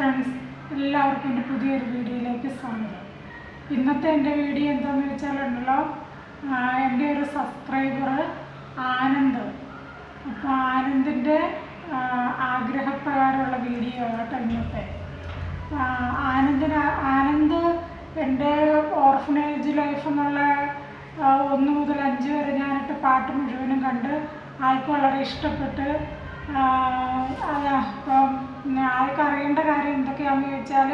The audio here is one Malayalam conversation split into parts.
ഫ്രണ്ട്സ് എല്ലാവർക്കും എന്റെ പുതിയൊരു വീഡിയോയിലേക്ക് സ്വാഗതം. ഇന്നത്തെ എന്റെ വീഡിയോ എന്താണെന്ന് വെച്ചാലുണ്ടല്ലോ എന്റെ ഒരു സബ്സ്ക്രൈബർ ആനന്ദ്. അപ്പോൾ ആനന്ദിന്റെ ആഗ്രഹപ്രകാരമുള്ള വീഡിയോ കേട്ടോ ഇന്നത്തെ. ആനന്ദിന് ആനന്ദ് എന്റെ ഓർഫനേജ് ലൈഫ് എന്നുള്ള ഒന്ന് മുതൽ അഞ്ച് വരെ ഞാനിട്ട് പാട്ട് മുഴുവനും കണ്ട് ആൾക്ക് വളരെ ഇഷ്ടപ്പെട്ട് ഇപ്പം ആൾക്ക് അറിയേണ്ട കാര്യം എന്തൊക്കെയാണെന്ന് ചോദിച്ചാൽ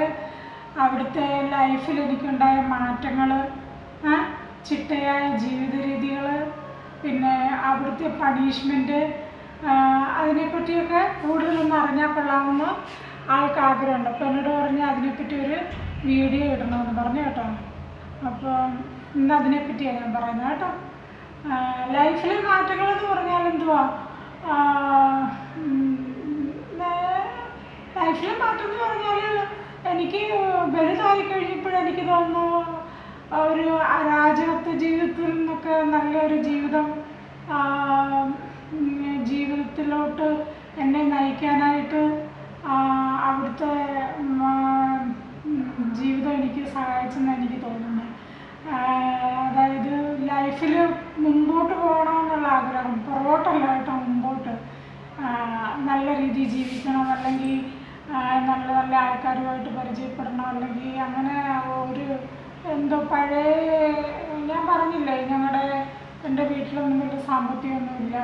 അവിടുത്തെ ലൈഫിൽ എനിക്കുണ്ടായ മാറ്റങ്ങൾ ചിട്ടയായ ജീവിത രീതികൾ പിന്നെ അവിടുത്തെ പണിഷ്മെന്റ് അതിനെപ്പറ്റിയൊക്കെ കൂടുതലൊന്ന് അറിഞ്ഞാൽ കൊള്ളാമെന്ന് ആൾക്ക് ആഗ്രഹമുണ്ട്. അപ്പോൾ എന്നോട് പറഞ്ഞ് അതിനെപ്പറ്റി ഒരു വീഡിയോ ഇടണമെന്ന് പറഞ്ഞു കേട്ടോ. അപ്പോൾ ഇന്ന് അതിനെപ്പറ്റിയാണ് ഞാൻ പറയുന്നത് കേട്ടോ. ലൈഫിലെ മാറ്റങ്ങൾ എന്ന് പറഞ്ഞാൽ എന്തുവാ? ലൈഫിലെ മാറ്റം എന്ന് പറഞ്ഞാൽ എനിക്ക് വലുതായി കഴിഞ്ഞപ്പോഴെനിക്ക് തോന്നുന്നു ഒരു അരാജകത്വ ജീവിതത്തിൽ നിന്നൊക്കെ നല്ലൊരു ജീവിതം ജീവിതത്തിലോട്ട് എന്നെ നയിക്കാനായിട്ട് അവിടുത്തെ ജീവിതം എനിക്ക് സഹായിച്ചെന്ന് എനിക്ക് തോന്നുന്നത് അതായത് ലൈഫിൽ മുമ്പോട്ട് പോകണമെന്നുള്ള ആഗ്രഹം പുറകോട്ടല്ല കേട്ടോ. നല്ല രീതിയിൽ ജീവിക്കണം അല്ലെങ്കിൽ നല്ല നല്ല ആൾക്കാരുമായിട്ട് പരിചയപ്പെടണം അല്ലെങ്കിൽ അങ്ങനെ ഒരു എന്തോ പഴയ ഞാൻ പറഞ്ഞില്ലേ ഞങ്ങളുടെ എന്റെ വീട്ടിലൊന്നും വലിയ സാമ്പത്തികമൊന്നുമില്ല.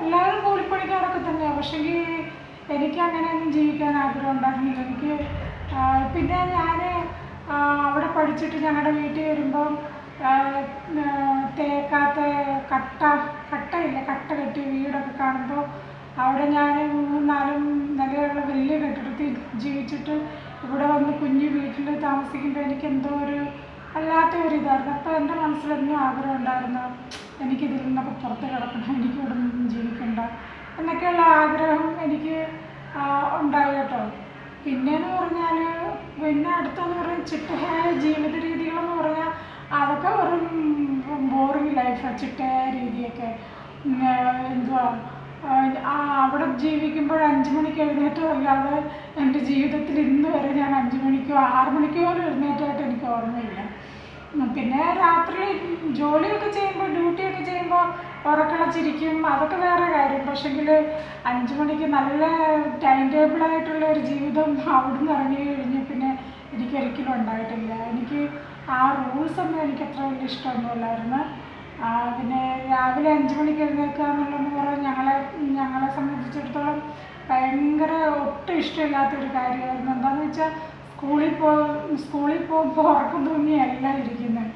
എല്ലാവരും കൂലിപ്പണിക്കാരൊക്കെ തന്നെയാണ് പക്ഷെങ്കിൽ എനിക്ക് അങ്ങനെയൊന്നും ജീവിക്കാൻ ആഗ്രഹം ഉണ്ടായിരുന്നില്ല. എനിക്ക് പിന്നെ ഞാൻ അവിടെ പഠിച്ചിട്ട് ഞങ്ങളുടെ വീട്ടിൽ വരുമ്പം തേക്കാത്ത കട്ട കട്ടയില്ലേ? കട്ട കെട്ടിയ വീടൊക്കെ കാണുമ്പോൾ അവിടെ ഞാൻ മൂന്നും നാലും നിലയുള്ള വലിയ കെട്ടിടത്തിൽ ജീവിച്ചിട്ട് ഇവിടെ വന്ന് കുഞ്ഞു വീട്ടിൽ താമസിക്കുമ്പോൾ എനിക്ക് എന്തോ ഒരു അല്ലാത്ത ഒരു ഇതായിരുന്നു. അപ്പോൾ എന്റെ മനസ്സിലെന്നും ആഗ്രഹം ഉണ്ടായിരുന്നു എനിക്കിതിൽ നിന്നൊക്കെ പുറത്ത് കിടക്കണം എനിക്ക് ഇവിടെ നിന്നും ജീവിക്കണ്ട എന്നൊക്കെയുള്ള ആഗ്രഹം എനിക്ക് ഉണ്ടായി കേട്ടോ. പിന്നെയെന്ന് പറഞ്ഞാൽ പിന്നെ അടുത്തെന്ന് പറഞ്ഞാൽ ചിട്ടയായ ജീവിത രീതികളെന്ന് പറഞ്ഞാൽ അതൊക്കെ വെറും ബോറിങ് ലൈഫാണ് ചിട്ടയായ രീതിയൊക്കെ എന്തുവാ ആ, അവിടെ ജീവിക്കുമ്പോൾ അഞ്ച് മണിക്ക് എഴുന്നേറ്റതല്ലാതെ എന്റെ ജീവിതത്തിൽ ഇന്ന് വരെ ഞാൻ അഞ്ച് മണിക്കോ ആറ് മണിക്കോ പോലും എഴുന്നേറ്റമായിട്ട് എനിക്ക് ഓർമ്മയില്ല. പിന്നെ രാത്രി ജോലിയൊക്കെ ചെയ്യുമ്പോൾ ഡ്യൂട്ടിയൊക്കെ ചെയ്യുമ്പോൾ ഉറക്കളച്ചിരിക്കും അതൊക്കെ വേറെ കാര്യം. പക്ഷെങ്കിൽ അഞ്ച് മണിക്ക് നല്ല ടൈം ടേബിളായിട്ടുള്ള ഒരു ജീവിതം അവിടുന്ന് ഇറങ്ങി കഴിഞ്ഞ് പിന്നെ എനിക്കൊരിക്കലും ഉണ്ടായിട്ടില്ല. എനിക്ക് ആ റൂൾസ് ഒന്നും എനിക്ക് അത്ര വലിയ ഇഷ്ടമൊന്നുമില്ലായിരുന്നു. പിന്നെ രാവിലെ അഞ്ച് മണിക്ക് എഴുന്നേൽക്കുക എന്നുള്ളതെന്ന് പറഞ്ഞാൽ ഞങ്ങളെ ഞങ്ങളെ സംബന്ധിച്ചിടത്തോളം ഭയങ്കര ഒട്ടും ഇഷ്ടമില്ലാത്തൊരു കാര്യമായിരുന്നു. എന്താണെന്ന് വെച്ചാൽ സ്കൂളിൽ പോ സ്കൂളിൽ പോകുമ്പോൾ ഉറക്കം തൂങ്ങിയല്ല ഇരിക്കുന്നത്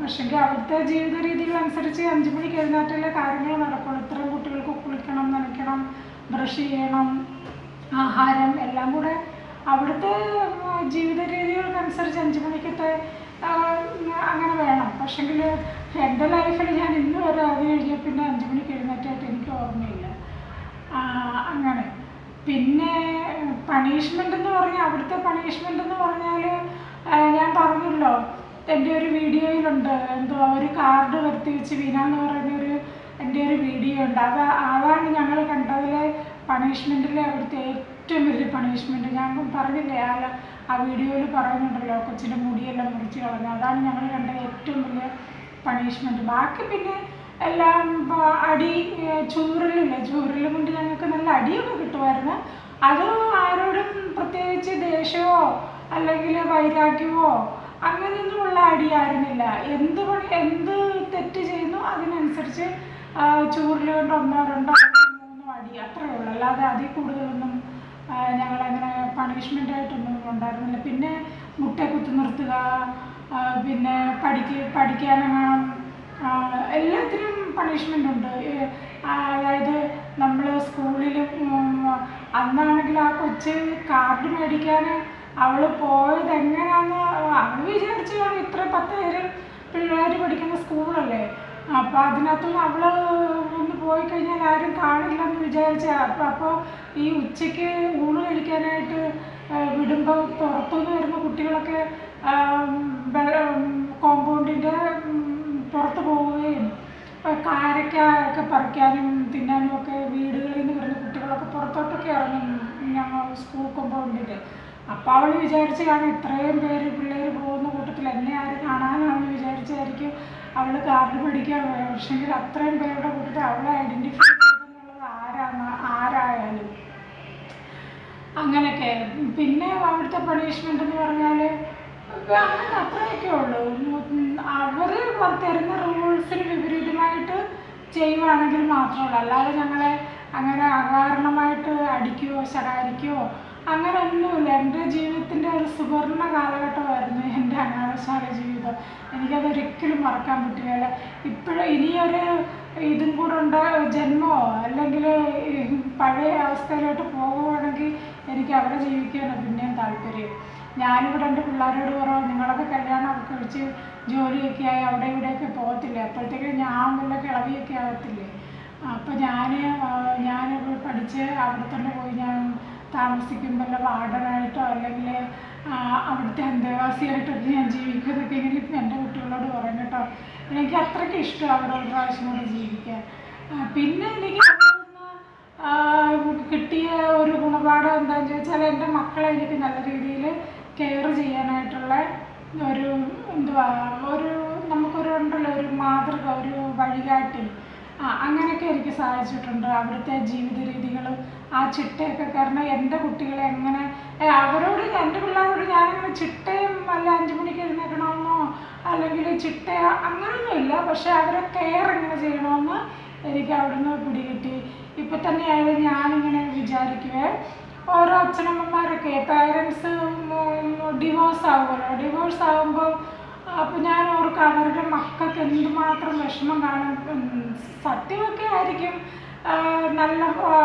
പക്ഷെങ്കിൽ അവിടുത്തെ ജീവിത രീതികൾ അനുസരിച്ച് അഞ്ച് മണിക്ക് എഴുന്നേറ്റല്ലേ കാര്യങ്ങൾ നടക്കുള്ളൂ. ഇത്രയും കുട്ടികൾക്ക് കുളിക്കണം നനയ്ക്കണം ബ്രഷ് ചെയ്യണം ആഹാരം എല്ലാം കൂടെ അവിടുത്തെ ജീവിത രീതികൾക്കനുസരിച്ച് അഞ്ച് മണിക്കത്തെ അങ്ങനെ വേണം. പക്ഷെങ്കിൽ എന്റെ ലൈഫിൽ ഞാൻ ഇന്ന് വരെ അത് കഴിഞ്ഞ പിന്നെ അഞ്ച് മണിക്ക് എഴുന്നേറ്റായിട്ട് എനിക്ക് ഓർമ്മയില്ല. അങ്ങനെ. പിന്നെ പണിഷ്മെന്റ് എന്ന് പറഞ്ഞാൽ അവിടുത്തെ പണിഷ്മെന്റ് എന്ന് പറഞ്ഞാൽ ഞാൻ പറഞ്ഞല്ലോ എന്റെ ഒരു വീഡിയോയിലുണ്ട്. എന്തോ ഒരു കാർഡ് വരുത്തി വെച്ച് വീണ എന്ന് പറയുന്ന ഒരു എന്റെ ഒരു വീഡിയോ ഉണ്ട് അത് അതാണ് ഞങ്ങൾ കണ്ടതിലെ പണിഷ്മെന്റിലെ അവിടുത്തെ ഏറ്റവും വലിയ പണിഷ്മെന്റ് ഞാൻ പറഞ്ഞില്ലേ ആ ആ വീഡിയോയിൽ പറയുന്നുണ്ടല്ലോ കൊച്ചിന്റെ മുടിയെല്ലാം മുറിച്ച് കളഞ്ഞു. അതാണ് ഞങ്ങൾ കണ്ട ഏറ്റവും വലിയ പണിഷ്മെന്റ് ബാക്കി പിന്നെ എല്ലാം അടി ചൂരലില്ലേ? ചൂരലും കൊണ്ട് ഞങ്ങൾക്ക് നല്ല അടിയൊക്കെ കിട്ടുമായിരുന്നു. അത് ആരോടും പ്രത്യേകിച്ച് ദേഷ്യമോ അല്ലെങ്കിൽ വൈരാഗ്യമോ അങ്ങനെയൊന്നുമുള്ള അടിയായിരുന്നില്ല. എന്ത് പണി എന്ത് തെറ്റ് ചെയ്യുന്നു അതിനനുസരിച്ച് ചൂരൽ കൊണ്ട് ഒന്നോ രണ്ടോ മൂന്നോ അടി അത്രയേ ഉള്ളൂ. അല്ലാതെ അതിൽ കൂടുതലൊന്നും ഞങ്ങളങ്ങനെ പണിഷ്മെന്റ് ആയിട്ടൊന്നും ഉണ്ടായിരുന്നില്ല. പിന്നെ മുട്ട കുത്തി നിർത്തുക പിന്നെ പഠിക്ക് പഠിക്കാനെങ്ങാനും എല്ലാത്തിനും പണിഷ്മെന്റ് ഉണ്ട്. അതായത് നമ്മൾ സ്കൂളിൽ അന്നാണെങ്കിൽ ആ കൊച്ച് കാർഡ് മേടിക്കാൻ അവൾ പോയത് എങ്ങനെയാണെന്ന് അവൾ വിചാരിച്ചു ഇത്ര പത്തായിരം പിള്ളേർ പഠിക്കുന്ന സ്കൂളല്ലേ. അപ്പോൾ അതിനകത്തുനിന്ന് അവൾ ഒന്ന് പോയി കഴിഞ്ഞാൽ ആരും കാണില്ലെന്ന് വിചാരിച്ച അപ്പോൾ അപ്പോൾ ഈ ഉച്ചയ്ക്ക് ഊണ് കഴിക്കാനായിട്ട് വിടുമ്പോൾ പുറത്തുനിന്ന് വരുന്ന കുട്ടികളൊക്കെ കോമ്പൗണ്ടിന്റെ പുറത്ത് പോവുകയും കാരക്ക ഒക്കെ പറിക്കാനും തിന്നാനും ഒക്കെ വീടുകളിൽ നിന്ന് വരുന്ന കുട്ടികളൊക്കെ പുറത്തോട്ടൊക്കെ ഇറങ്ങും ഞങ്ങൾ സ്കൂൾ കോമ്പൗണ്ടിൽ അപ്പോൾ അവൾ വിചാരിച്ച് കാണും ഇത്രയും പേര് പിള്ളേർ പോകുന്ന കൂട്ടത്തിൽ എന്നെ ആര് കാണാനാണ് വിചാരിച്ചായിരിക്കും അവൾ കാർഡ് പഠിക്കാൻ പക്ഷെങ്കിൽ അത്രയും പേരുടെ കൂട്ടത്തിൽ അവളെ ഐഡന്റിഫൈ ചെയ്തെന്നുള്ളത് ആരാണ് ആരായാലും. അങ്ങനെയൊക്കെ. പിന്നെ അവിടുത്തെ പണിഷ്മെന്റ് എന്ന് പറഞ്ഞാൽ അങ്ങനെ അത്രയൊക്കെ ഉള്ളൂ. അവർ തരുന്ന റൂൾസിന് വിപരീതമായിട്ട് ചെയ്യുവാണെങ്കിൽ മാത്രമേ ഉള്ളൂ. അല്ലാതെ ഞങ്ങളെ അങ്ങനെ അകാരണമായിട്ട് അടിക്കുകയോ ശകാരിക്കുകയോ അങ്ങനെ ഒന്നുമില്ല എന്റെ ജീവിതത്തിന്റെ ഒരു സുവർണ കാലഘട്ടമായിരുന്നു എന്റെ അനാഥശാല ജീവിതം. എനിക്കതൊരിക്കലും മറക്കാൻ പറ്റുകയില്ല ഇപ്പോഴും ഇനിയൊരു ഇതും കൂടെ ഉണ്ട് ജന്മമോ? അല്ലെങ്കിൽ പഴയ അവസ്ഥയിലോട്ട് പോകുവാണെങ്കിൽ എനിക്ക് അവിടെ ജീവിക്കാനാണ് പിന്നെയും താല്പര്യം. ഞാനിവിടെ എന്റെ പിള്ളേരോട് പറഞ്ഞു നിങ്ങളൊക്കെ കല്യാണമൊക്കെ കഴിച്ച് ജോലിയൊക്കെ ആയി അവിടെ ഇവിടെയൊക്കെ പോകത്തില്ലേ? അപ്പോഴത്തേക്കും ഞാൻ വല്ല കിളവിയൊക്കെ ആകത്തില്ലേ? അപ്പോൾ ഞാൻ ഞാൻ പഠിച്ച് അവിടെ തന്നെ പോയി ഞാൻ താമസിക്കും വല്ല വാർഡനായിട്ടോ അല്ലെങ്കിൽ അവിടുത്തെ അന്തേവാസിയായിട്ടൊക്കെ ഞാൻ ജീവിക്കുന്നതൊക്കെ ഇങ്ങനെ എന്റെ കുട്ടികളോട് പറയും കേട്ടോ. എനിക്ക് അത്രയ്ക്ക് ഇഷ്ടം അവിടെ ഒരു പ്രാവശ്യം കൂടെ ജീവിക്കാൻ. പിന്നെ എനിക്ക് കിട്ടിയ ഒരു ഗുണപാഠം എന്താണെന്ന് ചോദിച്ചാൽ എന്റെ മക്കളെ എനിക്ക് നല്ല രീതിയിൽ കെയർ ചെയ്യാനായിട്ടുള്ള ഒരു എന്തുവാ ഒരു നമുക്കൊരു ഉണ്ടല്ലോ ഒരു മാതൃക ഒരു വഴികാട്ടി. ആ അങ്ങനെയൊക്കെ എനിക്ക് സാധിച്ചിട്ടുണ്ട്. അവിടുത്തെ ജീവിത രീതികളും ആ ചിട്ടയൊക്കെ കാരണം എന്റെ കുട്ടികളെ എങ്ങനെ അവരോട് എന്റെ പിള്ളേരോട് ഞാനങ്ങനെ ചിട്ടയും അല്ല അഞ്ച് മണിക്ക് എഴുന്നേക്കണമെന്നോ അല്ലെങ്കിൽ ചിട്ട അങ്ങനെയൊന്നുമില്ല. പക്ഷെ അവരെ കെയർ എങ്ങനെ ചെയ്യണമെന്ന് എനിക്ക് അവിടുന്ന് പിടികിട്ടി. ഇപ്പം തന്നെയായാലും ഞാനിങ്ങനെ വിചാരിക്കുവേ ഓരോ അച്ഛനമ്മമാരൊക്കെ പേരൻസ് ഡിവോഴ്സ് ആവുമല്ലോ. ഡിവോഴ്സ് ആകുമ്പോൾ അപ്പോൾ ഞാൻ ഓർക്കും അവരുടെ മക്കൾക്ക് എന്തുമാത്രം വിഷമം കാണും. സത്യമൊക്കെ ആയിരിക്കും. നല്ല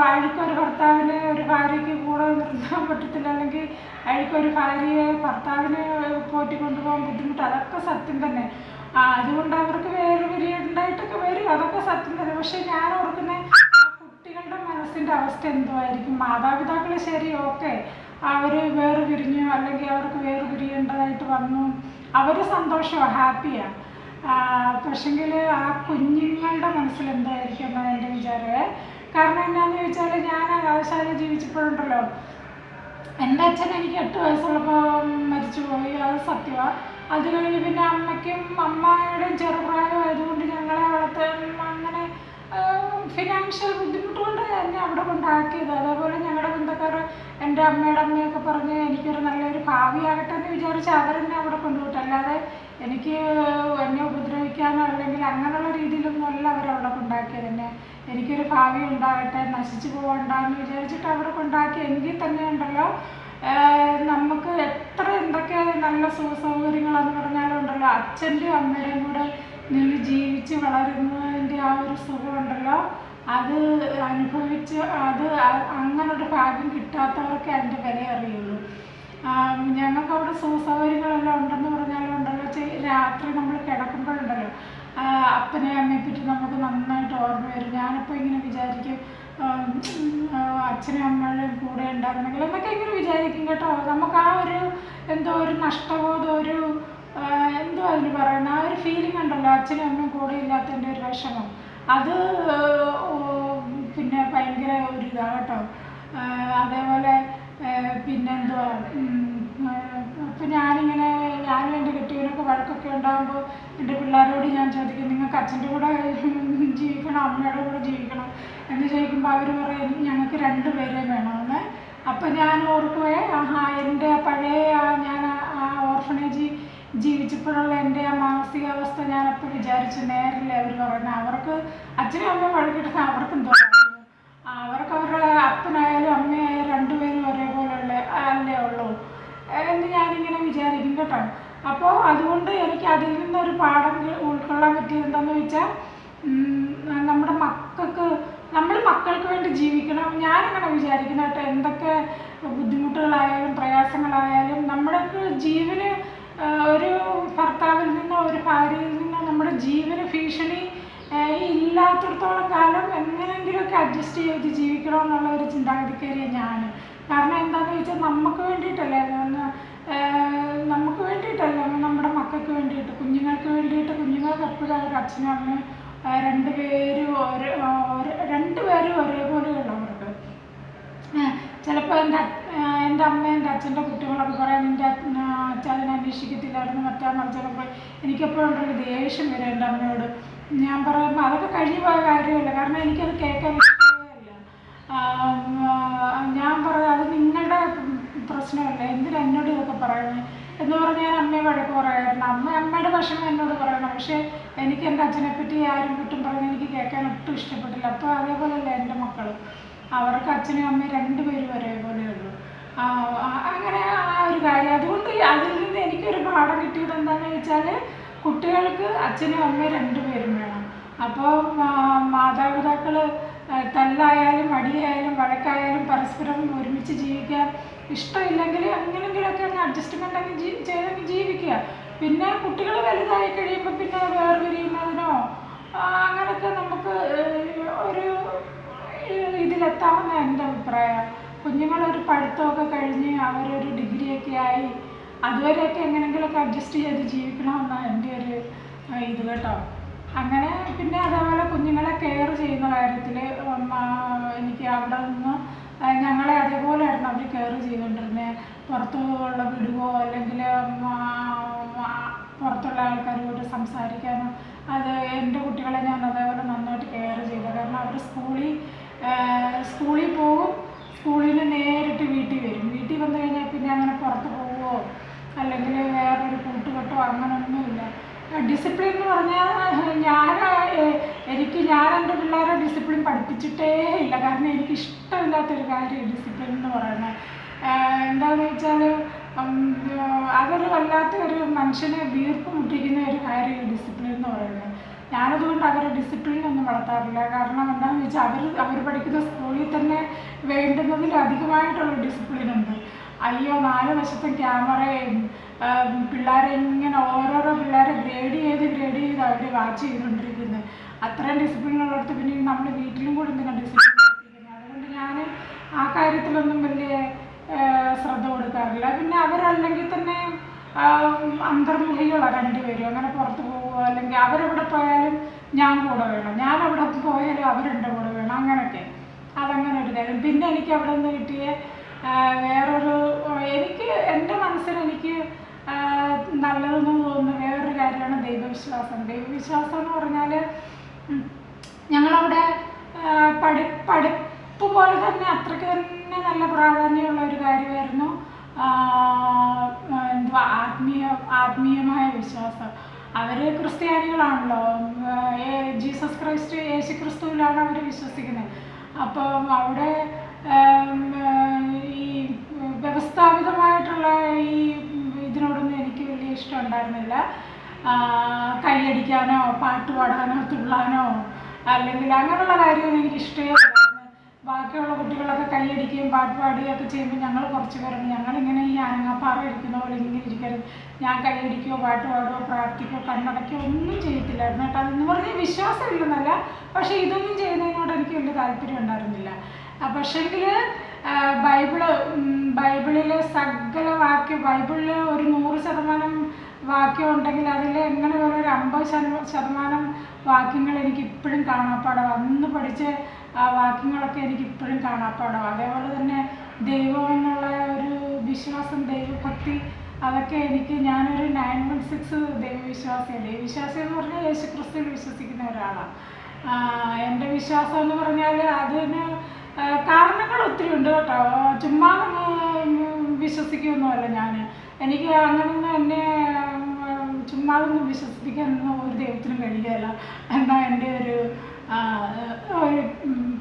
അഴുക്കൊരു ഭർത്താവിനെ ഒരു ഭാര്യയ്ക്ക് കൂടെ നിർത്താൻ പറ്റത്തില്ല. അല്ലെങ്കിൽ അഴുക്കൊരു ഭാര്യയെ ഭർത്താവിനെ പോറ്റി കൊണ്ടുപോകാൻ ബുദ്ധിമുട്ട്. അതൊക്കെ സത്യം തന്നെ. അതുകൊണ്ട് അവർക്ക് വേറെ ഉണ്ടായിട്ടൊക്കെ വരും. അതൊക്കെ സത്യം തന്നെ. പക്ഷെ ഞാൻ ഓർക്കുന്നത് ആ അവസ്ഥ അവസ്ഥ എന്തുമായിരിക്കും മാതാപിതാക്കൾ ശരി ഓക്കെ അവർ വേറെ പിരിഞ്ഞു അല്ലെങ്കിൽ അവർക്ക് വേറെ പിരിയേണ്ടതായിട്ട് വന്നു. അവർ സന്തോഷമാണ് ഹാപ്പിയാണ് പക്ഷെങ്കിൽ ആ കുഞ്ഞുങ്ങളുടെ മനസ്സിൽ എന്തായിരിക്കും എന്നാണ് എന്റെ വിചാരമേ? കാരണം എന്നാന്ന് ചോദിച്ചാൽ ഞാൻ അനാഥശാല ജീവിച്ചപ്പോഴുണ്ടല്ലോ എന്റെ അച്ഛൻ എനിക്ക് എട്ട് വയസ്സുള്ളപ്പോൾ മരിച്ചു പോയി അത് സത്യമാണ് അത് കഴിഞ്ഞ് പിന്നെ അമ്മയ്ക്കും അമ്മയുടെയും ചെറുപ്രായമായതുകൊണ്ട് ഞങ്ങളെ വളർത്താൻ അങ്ങനെ ഫിനാൻഷ്യൽ ബുദ്ധിമുട്ടുകൊണ്ട് എന്നെ അവിടെ കൊണ്ടാക്കിയത്. അതേപോലെ ഞങ്ങളുടെ ബന്ധക്കാർ എന്റെ അമ്മയുടെ അമ്മയൊക്കെ പറഞ്ഞ് എനിക്കൊരു നല്ലൊരു ഭാവിയാകട്ടെ എന്ന് വിചാരിച്ച് അവരെന്നെ അവിടെ കൊണ്ടുപോയിട്ട് അല്ലാതെ എനിക്ക് എന്നെ ഉപദ്രവിക്കാനോ അല്ലെങ്കിൽ അങ്ങനെയുള്ള രീതിയിലൊന്നും അല്ല അവരവിടെ കൊണ്ടാക്കിയത്. എന്നെ എനിക്കൊരു ഭാവി ഉണ്ടാകട്ടെ നശിച്ചു പോകണ്ടെന്ന് വിചാരിച്ചിട്ട് അവിടെ കൊണ്ടാക്കി എങ്കിൽ തന്നെ ഉണ്ടല്ലോ. നമുക്ക് എത്ര എന്തൊക്കെ നല്ല സുഖസൗകര്യങ്ങളെന്ന് പറഞ്ഞാലും ഉണ്ടല്ലോ. അച്ഛന്റെയും അമ്മയുടെയും കൂടെ നിന്ന് ജീവിച്ച് വളരുന്നതിന്റെ ആ ഒരു സുഖമുണ്ടല്ലോ അത് അനുഭവിച്ച് അത് അങ്ങനൊരു ഭാഗ്യം കിട്ടാത്തവർക്ക് അതിന്റെ വില അറിയുള്ളൂ. ഞങ്ങൾക്ക് അവിടെ സുഖസൗകര്യങ്ങളെല്ലാം ഉണ്ടെന്ന് പറഞ്ഞാലും ഉണ്ടല്ലോ. രാത്രി നമ്മൾ കിടക്കുമ്പോഴുണ്ടല്ലോ. അപ്പനെ അമ്മയെ പറ്റി നമുക്ക് നന്നായിട്ട് ഓർമ്മ വരും. ഞാനിപ്പോൾ ഇങ്ങനെ വിചാരിക്കും അച്ഛനും അമ്മയുടെയും കൂടെ ഉണ്ടായിരുന്നെങ്കിൽ എന്നൊക്കെ ഇങ്ങനെ വിചാരിക്കും കേട്ടോ. നമുക്ക് ആ ഒരു എന്തോ ഒരു നഷ്ടബോധം ഒരു എന്തോ അതിന് പറയുന്ന? ആ ഒരു ഫീലിംഗ് ഉണ്ടല്ലോ അച്ഛനും അമ്മയും കൂടെ ഇല്ലാത്തതിന്റെ ഒരു വിഷമം. അത് പിന്നെ ഭയങ്കര ഒരു ഇതാണ് കേട്ടോ. അതേപോലെ പിന്നെ പിന്നെന്തുവാ? അപ്പം ഞാനിങ്ങനെ ഞാനും എന്റെ കെട്ടിയവനൊക്കെ വഴക്കൊക്കെ ഉണ്ടാകുമ്പോൾ എന്റെ പിള്ളേരോട് ഞാൻ ചോദിക്കും നിങ്ങൾക്ക് അച്ഛന്റെ കൂടെ ജീവിക്കണം അമ്മയുടെ കൂടെ ജീവിക്കണം? എന്ന് ചോദിക്കുമ്പോൾ അവർ പറയും ഞങ്ങൾക്ക് രണ്ട് പേരെയും വേണമെന്ന്. അപ്പം ഞാൻ ഓർക്കുവേ ആഹാ എന്റെ പഴയ ഞാൻ ആ ഓർഫണേജ് ജീവിച്ചപ്പോഴുള്ള എന്റെ ആ മാനസികാവസ്ഥ ഞാനപ്പോൾ വിചാരിച്ചു നേരല്ലേ അവർ പറയുന്നത് അവർക്ക് അച്ഛനും അമ്മയും വഴക്കിട്ട് അവർക്കും തോന്നുന്നു. അവർക്ക് അവരുടെ അപ്പനായാലും അമ്മയായാലും രണ്ടുപേരും ഒരേപോലെയുള്ള അല്ലേ ഉള്ളൂ. എന്ന് ഞാനിങ്ങനെ വിചാരിക്കും കേട്ടോ. അപ്പോൾ അതുകൊണ്ട് എനിക്ക് അതിൽ നിന്നൊരു പാഠം ഉൾക്കൊള്ളാൻ പറ്റിയത് വെച്ചാൽ നമ്മുടെ മക്കൾക്ക് നമ്മൾ മക്കൾക്ക് വേണ്ടി ജീവിക്കണം. ഞാനങ്ങനെ വിചാരിക്കുന്നു കേട്ടോ. എന്തൊക്കെ ബുദ്ധിമുട്ടുകളായാലും പ്രയാസങ്ങളായാലും നമ്മൾക്ക് ജീവന് ഒരു ഭർത്താവിൽ നിന്നോ ഒരു ഭാര്യയിൽ നിന്നോ നമ്മുടെ ജീവന് ഭീഷണി ഇല്ലാത്തടത്തോളം കാലം എങ്ങനെയെങ്കിലുമൊക്കെ അഡ്ജസ്റ്റ് ചെയ്ത് ജീവിക്കണം എന്നുള്ള ഒരു ചിന്താഗതിക്കാരിയാണ് ഞാൻ കാരണം എന്താണെന്ന് ചോദിച്ചാൽ നമുക്ക് വേണ്ടിയിട്ടല്ലേ നമുക്ക് വേണ്ടിയിട്ടല്ലേ നമ്മുടെ മക്കൾക്ക് വേണ്ടിയിട്ട് കുഞ്ഞുങ്ങൾക്ക് വേണ്ടിയിട്ട് കുഞ്ഞുങ്ങൾക്ക് എപ്പോഴും അവർ അച്ഛനും അമ്മയും രണ്ട് രണ്ടുപേരും ഒരു രണ്ടുപേരും ഒരേപോലെയുള്ളവർക്ക്. ചിലപ്പോൾ എന്റെ എന്റെ അമ്മ എന്റെ അച്ഛന്റെ കുട്ടികളൊക്കെ പറയാൻ നിന്റെ അച്ഛനെ അന്വേഷിക്കത്തില്ലായിരുന്നു. മറ്റാ മറിച്ചൊക്കെ എനിക്കെപ്പോഴും ഉണ്ടൊരു ദേഷ്യം വരും എന്റെ അമ്മയോട്. ഞാൻ പറയുമ്പോൾ അതൊക്കെ കഴിഞ്ഞു പോയ കാര്യമല്ല. കാരണം എനിക്കത് കേൾക്കാൻ ഇഷ്ടമല്ല ഞാൻ പറയാം അത് നിങ്ങളുടെ പ്രശ്നമല്ല? എന്തിനാ എന്നോട് ഇതൊക്കെ പറയുന്നത്? എന്ന് പറഞ്ഞാൽ ഞാൻ അമ്മയെ വഴക്ക് പറയായിരുന്നു. അമ്മ അമ്മയുടെ വിഷമം എന്നോട് പറയണം. പക്ഷേ എനിക്ക് എന്റെ അച്ഛനെ പറ്റി ആരും കുറ്റം പറഞ്ഞ് എനിക്ക് കേൾക്കാൻ ഒട്ടും ഇഷ്ടപ്പെട്ടില്ല. അപ്പോൾ അതേപോലെയല്ല എന്റെ മക്കൾ അവർക്ക് അച്ഛനും അമ്മയും രണ്ടുപേരും ഒരേപോലെ ഉള്ളൂ. ആ, ആ, അങ്ങനെ ആ ഒരു കാര്യം. അതുകൊണ്ട് അതിൽ നിന്ന് എനിക്കൊരു പാഠം കിട്ടിയത് എന്താണെന്ന് വെച്ചാൽ കുട്ടികൾക്ക് അച്ഛനും അമ്മയും രണ്ടുപേരും വേണം. അപ്പോൾ മാതാപിതാക്കൾ തല്ലായാലും അടിയായാലും വഴക്കായാലും പരസ്പരം ഒരുമിച്ച് ജീവിക്കാൻ ഇഷ്ടമില്ലെങ്കിൽ അങ്ങനെങ്കിലൊക്കെ അങ്ങ് അഡ്ജസ്റ്റ്മെന്റ് അങ്ങ് ജീ ചെയ്തങ്ങ് ജീവിക്കുക. പിന്നെ കുട്ടികൾ വലുതായി കഴിയുമ്പോൾ പിന്നെ വേർപിരിയുന്നതിനോ അങ്ങനെയൊക്കെ നമുക്ക് ഒരു ഇതിലെത്താമെന്നാണ് ഇതിലെത്താമെന്ന് എന്റെ അഭിപ്രായം. കുഞ്ഞുങ്ങളൊരു പഠിത്തമൊക്കെ കഴിഞ്ഞ് അവരൊരു ഡിഗ്രിയൊക്കെ ആയി അതുവരെയൊക്കെ എങ്ങനെയെങ്കിലുമൊക്കെ അഡ്ജസ്റ്റ് ചെയ്ത് ജീവിക്കണമെന്നാണ് എന്റെ ഒരു ഇത് കേട്ടോ. അങ്ങനെ പിന്നെ അതേപോലെ കുഞ്ഞുങ്ങളെ കെയർ ചെയ്യുന്ന കാര്യത്തിൽ എനിക്ക് അവിടെ നിന്ന് ഞങ്ങളെ അതേപോലെയായിരുന്നു അവർ കെയർ ചെയ്തുകൊണ്ടിരുന്നത് പുറത്തു ഉള്ള വിടുവോ അല്ലെങ്കിൽ പുറത്തുള്ള ആൾക്കാരുമായിട്ട് സംസാരിക്കാനോ അത് എന്റെ കുട്ടികളെ ഞാൻ അതേപോലെ നന്നായിട്ട് കെയർ ചെയ്തു. കാരണം അവർ സ്കൂളിൽ സ്കൂളിൽ പോകും സ്കൂളിൽ നിന്ന് നേരിട്ട് വീട്ടിൽ വരും. വീട്ടിൽ വന്നു കഴിഞ്ഞാൽ പിന്നെ അങ്ങനെ പുറത്ത് പോവുമോ അല്ലെങ്കിൽ വേറൊരു കൂട്ടുകെട്ടോ? അങ്ങനൊന്നുമില്ല. ഡിസിപ്ലിൻ എന്ന് പറഞ്ഞാൽ ഞാൻ എനിക്ക് ഞാൻ എന്റെ പിള്ളേരെ ഡിസിപ്ലിൻ പഠിപ്പിച്ചിട്ടേ ഇല്ല. കാരണം എനിക്ക് ഇഷ്ടമില്ലാത്തൊരു കാര്യം ഡിസിപ്ലിൻ എന്ന് പറയുന്നത്. എന്താണെന്ന് വെച്ചാൽ അതൊരു വല്ലാത്ത ഒരു മനുഷ്യനെ വീർപ്പ് മുട്ടിക്കുന്ന ഒരു കാര്യം ഡിസിപ്ലിൻ എന്ന് പറയുന്നത്. ഞാനതുകൊണ്ട് അവരെ ഡിസിപ്ലിൻ ഒന്നും വളർത്താറില്ല. കാരണം എന്താണെന്ന് വെച്ചാൽ അവർ അവർ പഠിക്കുന്ന സ്കൂളിൽ തന്നെ വേണ്ടുന്നതിന്റെ അധികമായിട്ടുള്ള ഡിസിപ്ലിൻ ഉണ്ട്. അയ്യോ നാല് വശത്തെ ക്യാമറയും പിള്ളേരെ ഇങ്ങനെ ഓരോരോ പിള്ളേരെ ഗ്രേഡ് ചെയ്ത് ഗ്രേഡ് ചെയ്ത് അവർ വാച്ച് ചെയ്തുകൊണ്ടിരിക്കുന്നത് അത്രയും ഡിസിപ്ലിൻ ഉള്ളിടത്ത് പിന്നെ നമ്മൾ വീട്ടിലും കൂടി എന്തിനാണ് ഡിസിപ്ലിൻ അതുകൊണ്ട് ഞാൻ ആ കാര്യത്തിലൊന്നും വലിയ ശ്രദ്ധ കൊടുക്കാറില്ല. പിന്നെ അവരല്ലെങ്കിൽ തന്നെ അന്തർമുഖികളാണ് രണ്ടുപേരും. അങ്ങനെ പുറത്ത് പോവുക അല്ലെങ്കിൽ അവരെവിടെ പോയാലും ഞാൻ കൂടെ വേണം. ഞാൻ അവിടെ പോയാലും അവരെന്റെ കൂടെ വേണം. അങ്ങനെയൊക്കെ. അതങ്ങനെ ഒരു കാര്യം. പിന്നെ എനിക്ക് അവിടെ നിന്ന് കിട്ടിയ വേറൊരു എനിക്ക് എന്റെ മനസ്സിൽ എനിക്ക് നല്ലതെന്ന് തോന്നുന്ന വേറൊരു കാര്യമാണ് ദൈവവിശ്വാസം. ദൈവവിശ്വാസം എന്ന് പറഞ്ഞാൽ ഞങ്ങളവിടെ പഠി പഠിപ്പ് പോലെ തന്നെ അത്രയ്ക്ക് തന്നെ നല്ല പ്രാധാന്യമുള്ള ഒരു കാര്യമായിരുന്നു. എന്തുവാ? ആത്മീയ ആത്മീയമായ വിശ്വാസം. അവർ ക്രിസ്ത്യാനികളാണല്ലോ. ജീസസ് ക്രൈസ്റ്റ് യേശു ക്രിസ്തുവിലാണ് അവർ വിശ്വസിക്കുന്നത്. അപ്പോൾ അവിടെ ഈ വ്യവസ്ഥാപിതമായിട്ടുള്ള ഈ ഇതിനോടൊന്നും എനിക്ക് വലിയ ഇഷ്ടം ഉണ്ടായിരുന്നില്ല. കൈയടിക്കാനോ പാട്ട് പാടാനോ തുള്ളാനോ അല്ലെങ്കിൽ അങ്ങനെയുള്ള കാര്യമൊന്നും എനിക്ക് ഇഷ്ടമേ ബാക്കിയുള്ള കുട്ടികളൊക്കെ കൈയടിക്കുകയും പാട്ട് പാടുകയും ഒക്കെ ചെയ്യുമ്പോൾ ഞങ്ങൾ കുറച്ച് പേരുണ്ട് ഞങ്ങളിങ്ങനെ ഈ അനങ്ങാപ്പാറ ഇരിക്കുന്ന പോലെ ഇങ്ങനെ ഇരിക്കരുത് ഞാൻ കൈയടിക്കുകയോ പാട്ട് പാടുകയോ പ്രാർത്ഥിക്കുകയോ കണ്ണടക്കുകയോ ഒന്നും ചെയ്യത്തില്ലായിരുന്നു കേട്ടോ. അതെന്ന് പറഞ്ഞാൽ വിശ്വാസമില്ലെന്നല്ല. പക്ഷേ ഇതൊന്നും ചെയ്യുന്നതിനോട് എനിക്ക് വലിയ താല്പര്യം ഉണ്ടായിരുന്നില്ല. പക്ഷേങ്കിൽ ബൈബിൾ ബൈബിളിലെ സകല വാക്യം ബൈബിളിൽ ഒരു നൂറ് ശതമാനം വാക്യം ഉണ്ടെങ്കിൽ അതിൽ എങ്ങനെ പോലെ ഒരു അമ്പത് ശത- ശതമാനം വാക്യങ്ങൾ എനിക്ക് ഇപ്പോഴും കാണാപ്പാടാണ് അന്ന് പഠിച്ച ആ വാക്യങ്ങളൊക്കെ എനിക്ക് ഇപ്പോഴും കാണാപ്പാടാം. അതേപോലെ തന്നെ ദൈവം എന്നുള്ള ഒരു വിശ്വാസം ദൈവഭക്തി അതൊക്കെ എനിക്ക് ഞാനൊരു നയൻ വൺ സിക്സ് ദൈവവിശ്വാസിയാണ് ദൈവവിശ്വാസി എന്ന് പറഞ്ഞാൽ യേശു ക്രിസ്തുവിൽ വിശ്വസിക്കുന്ന ഒരാളാണ് എന്റെ വിശ്വാസം എന്ന് പറഞ്ഞാൽ അതിന് കാരണങ്ങൾ ഒത്തിരി ഉണ്ട് കേട്ടോ. ചുമ്മാ വിശ്വസിക്കുമെന്നല്ല ഞാൻ എനിക്ക് അങ്ങനൊന്നും എന്നെ ചുമ്മാതൊന്നും വിശ്വസിപ്പിക്കാനൊന്നും ഒരു ദൈവത്തിനും കഴിയുകയില്ല. എന്നാ എന്റെ ഒരു ഒരു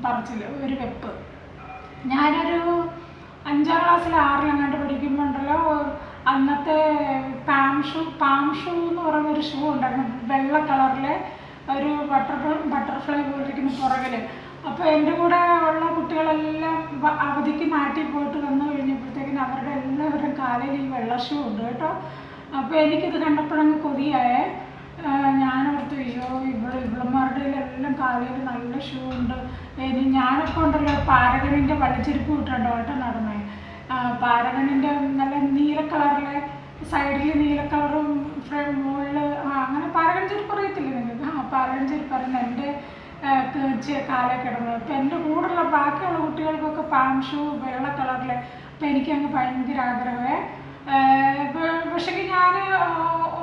പറച്ചിൽ ഒരു വെപ്പ്. ഞാനൊരു അഞ്ചാം ക്ലാസ്സിൽ ആറിലെങ്ങാണ്ട് പഠിക്കുമ്പോൾ ഉണ്ടല്ലോ അന്നത്തെ പാം ഷൂ പാം ഷൂ എന്ന് ഷൂ ഉണ്ടായിരുന്നു. വെള്ള കളറിലെ ഒരു ബട്ടർഫ്ലൈ ബട്ടർഫ്ലൈ പോലിരിക്കുന്ന പുറകിൽ അപ്പോൾ എന്റെ കൂടെ ഉള്ള കുട്ടികളെല്ലാം അവധിക്ക് മാറ്റി പോയിട്ട് വന്നു കഴിഞ്ഞപ്പോഴത്തേക്കിന് അവരുടെ എല്ലാവരുടെയും കാലിൽ ഈ വെള്ള ഷൂ ഉണ്ട് കേട്ടോ. അപ്പോൾ എനിക്കിത് കണ്ടപ്പോഴങ്ങ് കൊതിയായേ. ഞാനോർത്ത് അയ്യോ ഇവിടെ ഇവിളമാരുടെ എല്ലാം കാലിൽ നല്ല ഷൂ ഉണ്ട്. ഇനി ഞാനൊക്കെ ഉണ്ടല്ലോ പാരഗണിന്റെ വള്ളിച്ചെരുപ്പ് ഇട്ടുണ്ടോ കേട്ടോ നടന്നേ. പാരഗണിന്റെ നല്ല നീല കളറിലെ സൈഡിൽ നീല കളറും ഫ്രണ്ട് മുകളിൽ അങ്ങനെ പാരഗൺ ചെരുപ്പ് അറിയത്തില്ലേ നിങ്ങൾക്ക്? ആ പാരഗൺ ചെരുപ്പ് അറിയുന്ന എന്റെ കാലേ കിടന്നത് അപ്പം എന്റെ കൂടെയുള്ള ബാക്കിയുള്ള കുട്ടികൾക്കൊക്കെ പാം ഷൂ വെള്ള കളറിൽ അപ്പം എനിക്കങ്ങ് ഭയങ്കര ആഗ്രഹമേ. പക്ഷേ ഞാൻ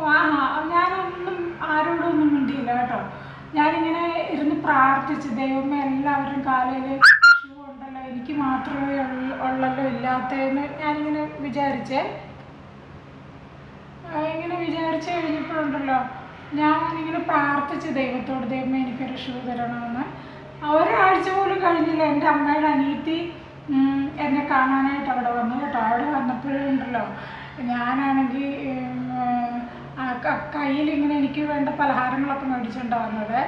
ആ ഞാനൊന്നും ആരോടൊന്നും മിണ്ടിയില്ല കേട്ടോ. ഞാനിങ്ങനെ ഇരുന്ന് പ്രാർത്ഥിച്ച് ദൈവമേ എല്ലാവരും കാലയിൽ ഷൂ ഉണ്ടല്ലോ എനിക്ക് മാത്രമേ ഉള്ള- ഉള്ളല്ലോ ഇല്ലാത്തതെന്ന് ഞാനിങ്ങനെ വിചാരിച്ചേ. ഇങ്ങനെ വിചാരിച്ച് കഴിഞ്ഞപ്പോഴുണ്ടല്ലോ ഇങ്ങനെ പ്രാർത്ഥിച്ച് ദൈവത്തോട് ദൈവമേ എനിക്കൊരു ഷൂ തരണമെന്ന്. ഒരാഴ്ച പോലും കഴിഞ്ഞില്ല. എന്റെ അമ്മയുടെ അനിയത്തി എന്നെ കാണാനായിട്ട് അവിടെ വന്നു കേട്ടോ. അവിടെ വന്നപ്പോഴുണ്ടല്ലോ ഞാനാണെങ്കിൽ കയ്യിൽ ഇങ്ങനെ എനിക്ക് വേണ്ട പലഹാരങ്ങളൊക്കെ മേടിച്ചിട്ടുണ്ടാകുന്നത്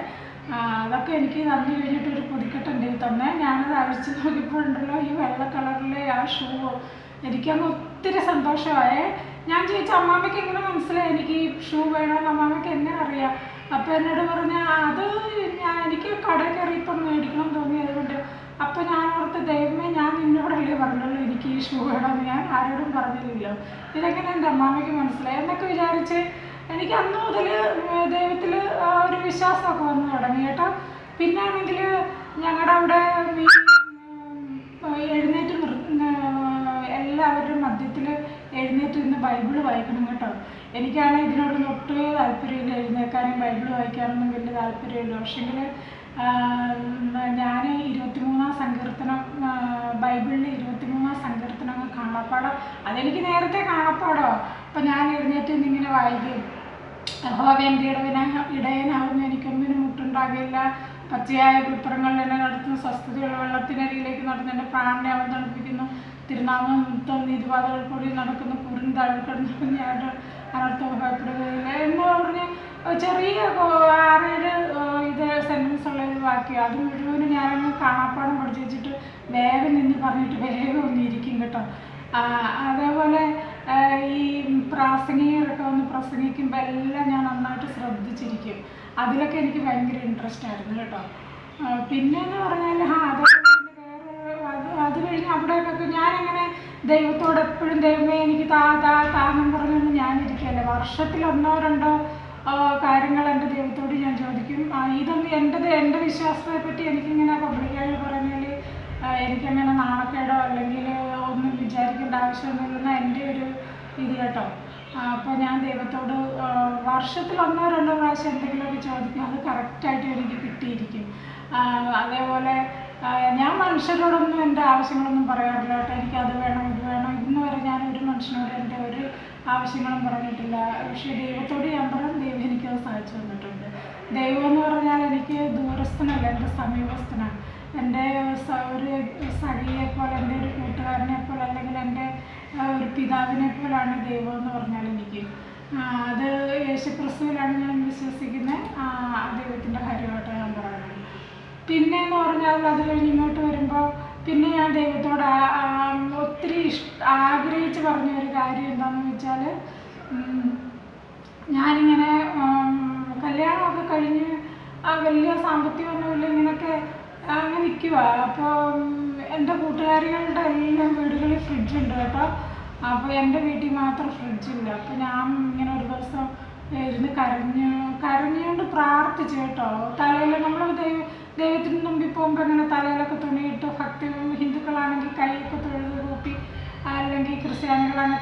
അതൊക്കെ എനിക്ക് തന്നു കഴിഞ്ഞിട്ട് ഒരു പൊതിക്കെട്ടുണ്ട് തന്നെ ഞാനത് അഴിച്ച് നോക്കിയപ്പോഴുണ്ടല്ലോ ഈ വെള്ള കളറിലെ ആ ഷൂ എനിക്കങ്ങ് ഒത്തിരി സന്തോഷമായേ. ഞാൻ ചോദിച്ചു അമ്മാമ്മയ്ക്ക് എങ്ങനെ മനസ്സിലായി? എനിക്ക് ഈ ഷൂ വേണമെന്ന് അമ്മാമ്മയ്ക്ക് എങ്ങനെ അറിയാം? അപ്പോൾ എന്നോട് പറഞ്ഞ അത് ഞാൻ എനിക്ക് കടയിൽ കയറിയപ്പം മേടിക്കണം തോന്നി അതുകൊണ്ട് അപ്പോൾ ഞാൻ ഓർത്ത് ദൈവമേ ഞാൻ നിന്നോടല്ലേ പറഞ്ഞുള്ളൂ എനിക്ക് ഈ ഷൂ വേണമെന്ന് ഞാൻ ആരോടും പറഞ്ഞില്ലല്ലോ. ഇതെങ്ങനെ എന്റെ അമ്മാമ്മയ്ക്ക് മനസ്സിലായി? എന്നൊക്കെ വിചാരിച്ച് എനിക്ക് അന്ന് മുതൽ ദൈവത്തിൽ ഒരു വിശ്വാസമൊക്കെ വന്നു തുടങ്ങി കേട്ടോ. പിന്നാണെങ്കിൽ ഞങ്ങളുടെ അവിടെ എഴുന്നേറ്റ് എല്ലാവരുടെ മധ്യത്തിൽ എഴുന്നേറ്റ് നിന്ന് ബൈബിൾ വായിക്കണം കേട്ടോ. എനിക്കാണെങ്കിൽ ഇതിനോട് ഒട്ടുമേ താല്പര്യമില്ല എഴുന്നേക്കാനും ബൈബിൾ വായിക്കാനൊന്നും വലിയ താല്പര്യമില്ല. പക്ഷെങ്കിൽ ഞാൻ ഇരുപത്തിമൂന്നാം സങ്കീർത്തനം ആ, ബൈബിളിൽ ഇരുപത്തിമൂന്നാം സങ്കീർത്തനം കാണാപ്പാടം. അതെനിക്ക് നേരത്തെ കാണാപ്പാടോ. അപ്പം ഞാൻ എഴുന്നേറ്റ് നിന്നിങ്ങനെ വായിക്കും. യഹോവ എന്റെ ഇടവിന ഇടയനാവുന്ന എനിക്കൊന്നിനും മുട്ടുണ്ടാകില്ല. പച്ചയായ പുത്രങ്ങളിൽ എന്നെ നടത്തുന്ന. സ്വസ്ഥതയുള്ള വെള്ളത്തിനരിയിലേക്ക് നടന്ന് എന്റെ പ്രാണനെ അവൻ തണുപ്പിക്കുന്നു. തിരുനാമം മുത്തം നീതിപാതകൾ കൂടി നടക്കുന്ന. കുറിൻ താഴ്ക്കടന്ന് ഞാൻ അനർത്ഥം ഭയപ്പെടുകയില്ല എന്ന് പറഞ്ഞ് ചെറിയ ആറേഴ് ഇത് സെന്റൻസ് ഉള്ള ഒരു വാക്യം. അത് മുഴുവനും ഞാനങ്ങ് കാണാപ്പാടം പഠിച്ചു വെച്ചിട്ട് വേഗം നിന്ന് പറഞ്ഞിട്ട് വേഗം ഒന്ന് ഇരിക്കും കേട്ടോ. ഈ പ്രാസംഗികരൊക്കെ വന്ന് പ്രസംഗിക്കുമ്പോൾ എല്ലാം ഞാൻ നന്നായിട്ട് ശ്രദ്ധിച്ചിരിക്കും. അതിലൊക്കെ എനിക്ക് ഭയങ്കര ഇൻട്രസ്റ്റ് ആയിരുന്നു കേട്ടോ. പിന്നെയെന്ന് പറഞ്ഞാൽ വേറെ അത് അത് കഴിഞ്ഞ് അവിടെയൊക്കെ ഞാനങ്ങനെ ദൈവത്തോട് എപ്പോഴും ദൈവമേ എനിക്ക് താ താ താന്നും പറഞ്ഞൊന്നും ഞാനിരിക്കുകയല്ല. വർഷത്തിൽ ഒന്നോ രണ്ടോ കാര്യങ്ങൾ എന്റെ ദൈവത്തോട് ഞാൻ ചോദിക്കും. ഇതൊന്നും എന്റെ എന്റെ വിശ്വാസത്തെ പറ്റി എനിക്കിങ്ങനെ പബ്ലിക്കായി പറഞ്ഞാൽ എനിക്കങ്ങനെ നാണക്കേടോ അല്ലെങ്കിൽ ഒന്നും വിചാരിക്കേണ്ട ആവശ്യമൊന്നുമില്ലെന്ന എന്റെ ഒരു ഇത് കേട്ടോ. അപ്പോൾ ഞാൻ ദൈവത്തോട് വർഷത്തിൽ ഒന്നോ രണ്ടോ പ്രാവശ്യം എന്തെങ്കിലുമൊക്കെ ചോദിക്കും അത് കറക്റ്റായിട്ട് എനിക്ക് കിട്ടിയിരിക്കും. അതേപോലെ ഞാൻ മനുഷ്യരോടൊന്നും എന്റെ ആവശ്യങ്ങളൊന്നും പറയാറില്ല കേട്ടോ. എനിക്ക് അത് വേണം ഇത് വേണം. ഇന്ന് വരെ ഞാൻ ഒരു മനുഷ്യനോട് എന്റെ ഒരു ആവശ്യങ്ങളും പറഞ്ഞിട്ടില്ല. പക്ഷേ ദൈവത്തോട് ഞാൻ പറയും ദൈവം എനിക്കത് സാധിച്ചു തന്നിട്ടുണ്ട്. ദൈവം എന്ന് പറഞ്ഞാൽ എനിക്ക് ദൂരസ്ഥനല്ല എന്റെ സമീപസ്ഥനാണ്. എന്റെ ഒരു സഖിയെ എന്റെ ഒരു കൂട്ടുകാരനെ പോലെ അല്ലെങ്കിൽ എന്റെ ഒരു പിതാവിനെ പോലാണ് ദൈവം എന്ന് പറഞ്ഞാൽ എനിക്ക്. അത് യേശുക്രിസ്തുവിലാണ് ഞാൻ വിശ്വസിക്കുന്നത്. ആ ദൈവത്തിന്റെ കാര്യമായിട്ട് ഞാൻ പറയുന്നത്. പിന്നെ എന്ന് പറഞ്ഞാൽ അത് കഴിഞ്ഞ് ഇങ്ങോട്ട് വരുമ്പോൾ പിന്നെ ഞാൻ ദൈവത്തോട് ഒത്തിരി ഇഷ്ട ആഗ്രഹിച്ച് പറഞ്ഞ ഒരു കാര്യം എന്താണെന്ന് വെച്ചാൽ ഞാനിങ്ങനെ കല്യാണമൊക്കെ കഴിഞ്ഞ് വലിയ സാമ്പത്തികമൊന്നുമില്ല ഇങ്ങനെയൊക്കെ അങ്ങനെ നിൽക്കുക അപ്പോൾ എന്റെ കൂട്ടുകാരികളുടെ എല്ലാം വീടുകളിൽ ഫ്രിഡ്ജുണ്ട്. കേട്ടോ അപ്പോൾ എന്റെ വീട്ടിൽ മാത്രം ഫ്രിഡ്ജില്ല അപ്പോൾ ഞാൻ ഇങ്ങനെ ഒരു ദിവസം ഇരുന്ന് കരഞ്ഞു കരഞ്ഞുകൊണ്ട് പ്രാർത്ഥിച്ചു കേട്ടോ. തലയിൽ നമ്മൾ ദൈവ ദൈവത്തിന് മുമ്പിൽ പോകുമ്പോൾ അങ്ങനെ തലയിലൊക്കെ തുണിയിട്ട് ഭക്തി ഹിന്ദുക്കളാണെങ്കിൽ കൈയൊക്കെ തൊഴുത് കൂപ്പി അല്ലെങ്കിൽ ക്രിസ്ത്യാനികളാണെങ്കിൽ